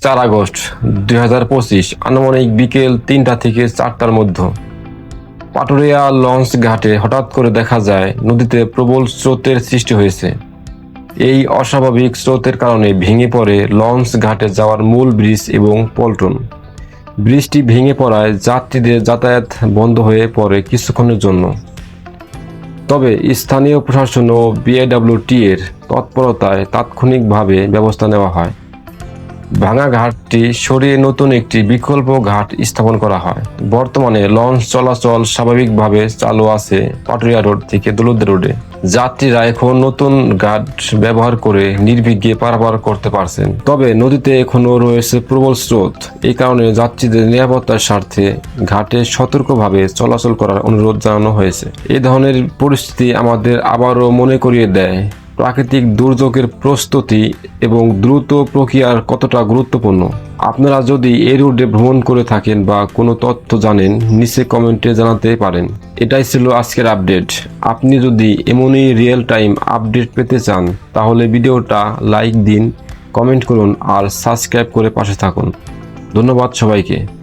চার আগস্ট দুই হাজার পঁচিশ, আনুমানিক বিকেল তিনটা থেকে চারটার মধ্যে। পাটুরিয়া লঞ্চ ঘাটে হঠাৎ করে দেখা যায়, নদীতে প্রবল স্রোতের সৃষ্টি হয়েছে। এই অস্বাভাবিক স্রোতের কারণে ভেঙে পড়ে লঞ্চ ঘাটে যাওয়ার মূল ব্রিজ এবং পল্টন। ব্রিজটি ভেঙে পড়ায় যাত্রীদের যাতায়াত বন্ধ হয়ে পড়ে কিছুক্ষণের জন্য। তবে স্থানীয় প্রশাসন ও বিএডব্লিউটি এর তৎপরতায় তাৎক্ষণিকভাবে ব্যবস্থা নেওয়া হয়। ভাঙা ঘাটটি সরিয়ে নতুন একটি বিকল্প ঘাট স্থাপন করা হয়। বর্তমানে লঞ্চ চলাচল স্বাভাবিকভাবে চালু আছে পাটুরিয়া রোড থেকে দলুদ রোডে। যাত্রীরা এখন নতুন ঘাট ব্যবহার করে নির্বিঘ্নে পারাপার করতে পারছেন। তবে নদীতে এখনও রয়েছে প্রবল স্রোত। এই কারণে যাত্রীদের নিরাপত্তার স্বার্থে ঘাটে সতর্কভাবে চলাচল করার অনুরোধ জানানো হয়েছে। এ ধরনের পরিস্থিতি আমাদের আবারও মনে করিয়ে দেয় প্রাকৃতিক দুর্যোগের প্রস্তুতি এবং দ্রুত প্রক্রিয়ার কতটা গুরুত্বপূর্ণ? আপনারা যদি এই রুটে ভ্রমণ করে থাকেন বা কোনো তথ্য জানেন, নিচে কমেন্টে জানাতে পারেন। এটাই ছিল আজকের আপডেট। আপনি যদি এমনই রিয়েল টাইম আপডেট পেতে চান, তাহলে ভিডিওটা লাইক দিন, কমেন্ট করুন আর সাবস্ক্রাইব করে পাশে থাকুন। ধন্যবাদ সবাইকে।